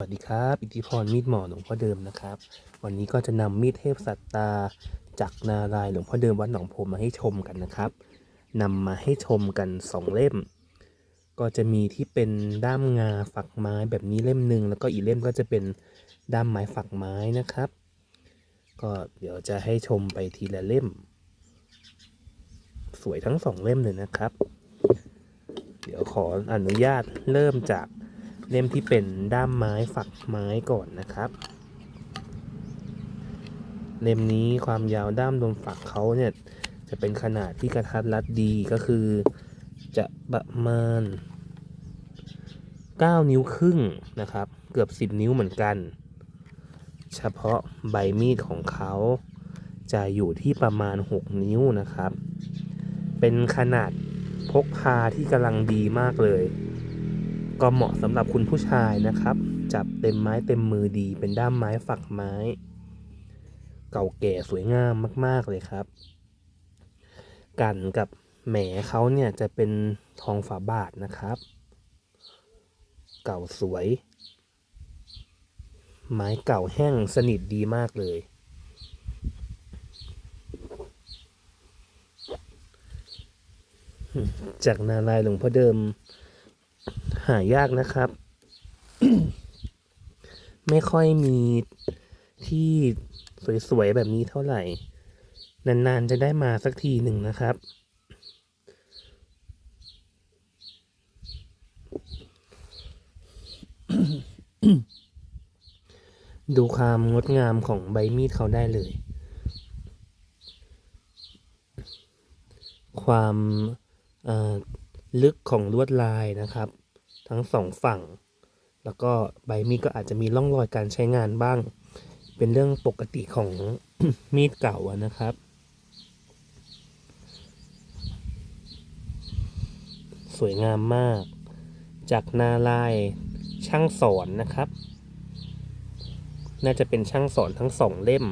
สวัสดีครับ อิทธิพรมีดหมอหลวงพ่อเดิมนะครับ วันนี้ก็จะนำมีดเทพสัตตาจากนารายหลวงพ่อเดิมวัดหนองโพมาให้ชมกันนะครับนำมาให้ชมกันสองเล่ม ก็จะมีที่เป็นด้ามงาฝักไม้แบบนี้เล่มหนึ่งแล้วก็อีกเล่มก็จะเป็นด้ามไม้ฝักไม้นะครับ ก็เดี๋ยวจะให้ชมไปทีละเล่ม สวยทั้งสองเล่มเลยนะครับ เดี๋ยวขออนุญาตเริ่มจาก เล่มที่เป็นด้ามไม้ฝักไม้ก่อนนะครับ เล่มนี้ความยาวด้ามรวมฝักเขาเนี่ยจะเป็นขนาดที่กระทัดรัดดีก็คือ จะประมาณ 9 นิ้วครึ่งนะครับ เกือบ 10 นิ้วเหมือนกัน เฉพาะใบมีดของเขาจะอยู่ที่ประมาณ 6 นิ้วนะครับ เป็นขนาดพกพาที่กำลังดีมากเลย ก็เหมาะสำหรับคุณผู้ชายนะครับ จับเต็มไม้เต็มมือดีเป็นด้ามไม้ฝักไม้ เก่าแก่สวยงามมาก ๆเลยครับ กันกับแหมเขาเนี่ยจะเป็นทองฝาบาทนะครับ เก่าสวย ไม้เก่าแห้งสนิทดีมากเลยจากนารายหลวงพ่อเดิม หายากนะครับ ไม่ค่อยมีที่สวยๆแบบนี้เท่าไหร่ นานๆจะได้มาสักทีหนึ่งนะครับ ดูความงดงามของใบมีดเขาได้เลย ความลึกของลวดลายนะครับ ทั้งสองฝั่ง แล้วก็ใบมีดก็อาจจะมีร่องรอยการใช้งานบ้าง เป็นเรื่องปกติของมีดเก่าอะนะครับ สวยงามมาก จากนาลายช่างสอนนะครับ น่าจะเป็นช่างสอนทั้งสองเล่ม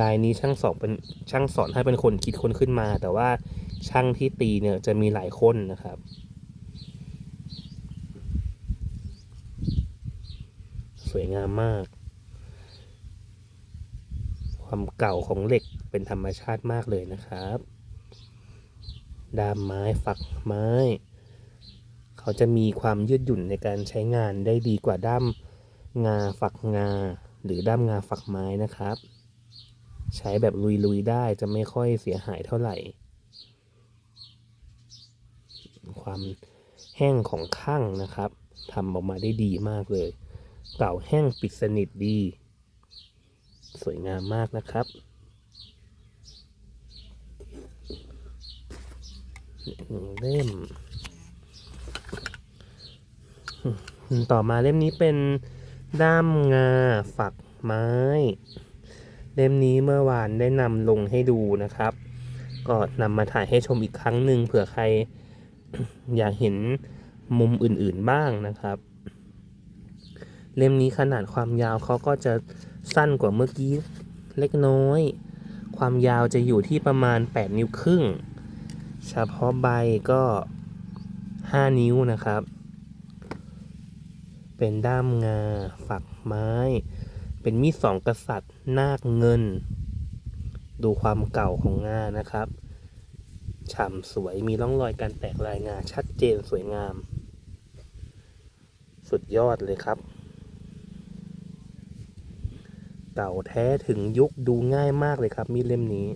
ลายนี้ช่างสอนเป็นช่างสอนให้เป็นคนคิดคนขึ้นมา แต่ว่า ช่างที่ตีเนี่ยจะมีหลายคนนะครับ สวยงามมาก ความเก่าของเหล็กเป็นธรรมชาติมากเลยนะครับด้ามไม้ฝักไม้ เขาจะมีความยืดหยุ่นในการใช้งานได้ดีกว่าด้ามงาฝักงา หรือด้ามงาฝักไม้นะครับ ใช้แบบลุยๆได้จะไม่ค่อยเสียหายเท่าไหร่ ความแห้งของข้างนะครับทำออกมาได้ดีมากเลย เก่าแห้งปิดสนิทดี สวยงามมากนะครับหนึ่งเล่ม ต่อมาเล่มนี้เป็นด้ามงาฝักไม้ เล่มนี้เมื่อวานได้นำลงให้ดูนะครับ ก็นำมาถ่ายให้ชมอีกครั้งหนึ่งเผื่อใคร อยากเห็นมุมอื่นๆบ้างนะครับ เล่มนี้ขนาดความยาวเขาก็จะสั้นกว่าเมื่อกี้เล็กน้อย ความยาวจะอยู่ที่ประมาณ 8 นิ้วครึ่ง เฉพาะใบก็ 5 นิ้วนะครับ เป็นด้ามงา ฝักไม้ เป็นมีดสองกษัตริย์ นาคเงิน ดูความเก่าของงานะครับ ฉ่ำสวยมีร่องรอยการแตกลายงาชัดเจนสวยงาม สุดยอดเลยครับ เก่าแท้ถึงยุคดูง่ายมากเลยครับมีดเล่มนี้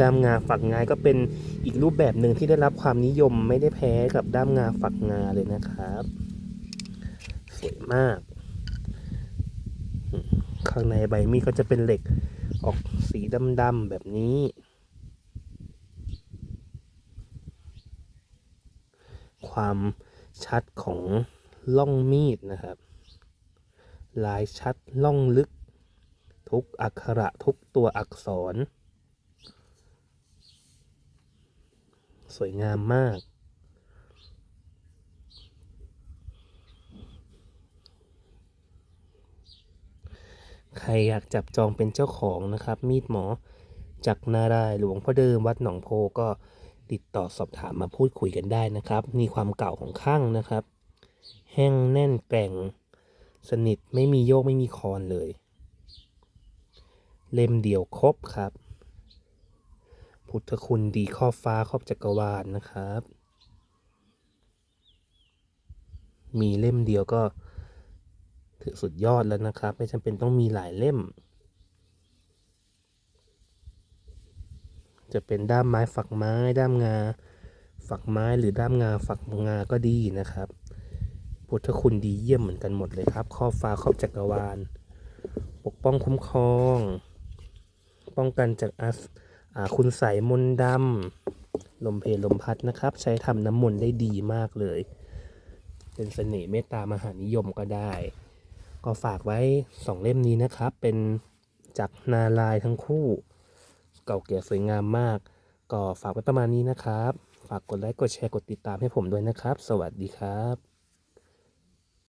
ด้ามงาฝักงาก็เป็นอีกรูปแบบหนึ่งที่ได้รับความนิยมไม่ได้แพ้กับด้ามงาฝักงาเลยนะครับ สวยมาก ข้างในใบมีดก็จะเป็นเหล็ก ออกสีดำๆแบบนี้ ความชัดของล่องมีดนะครับ ลายชัดล่องลึก ทุกอักขระทุกตัวอักษร สวยงามมาก ใครอยากจับจองเป็นเจ้าของนะครับ มีดหมอจากนารายหลวงพ่อเดิมวัดหนองโพก็ติดต่อสอบถามมาพูดคุยกันได้นะครับนี่ความเก่าของข้างนะครับ แห้งแน่นแกร่งสนิทไม่มีโยกไม่มีคอนเลย เล่มเดียวครบครับ พุทธคุณดีครอบฟ้าครอบจักรวาลนะครับ มีเล่มเดียวก็ ถือสุดยอดแล้วนะครับ ไม่จำเป็นต้องมีหลายเล่ม จะเป็นด้ามไม้ฝักไม้ ด้ามงา ฝักไม้หรือด้ามงาฝักงาก็ดีนะครับพุทธคุณดีเยี่ยมเหมือนกันหมดเลยครับครอบฟ้าครอบจักรวาล ปกป้องคุ้มครอง ป้องกันจากอัสอ่าคุณใสยมนดำลมเพลลมพัดนะครับ ใช้ทำน้ำมนต์ได้ดีมากเลย เป็นเสน่ห์เมตตามหานิยมก็ได้ ก็ฝากไว้สองเล่มนี้นะครับ เป็นจากนาลายทั้งคู่ เก่าแก่สวยงามมาก ก็ฝากไว้ประมาณนี้นะครับ ฝากกดไลค์กดแชร์กดติดตามให้ผมด้วยนะครับ สวัสดีครับ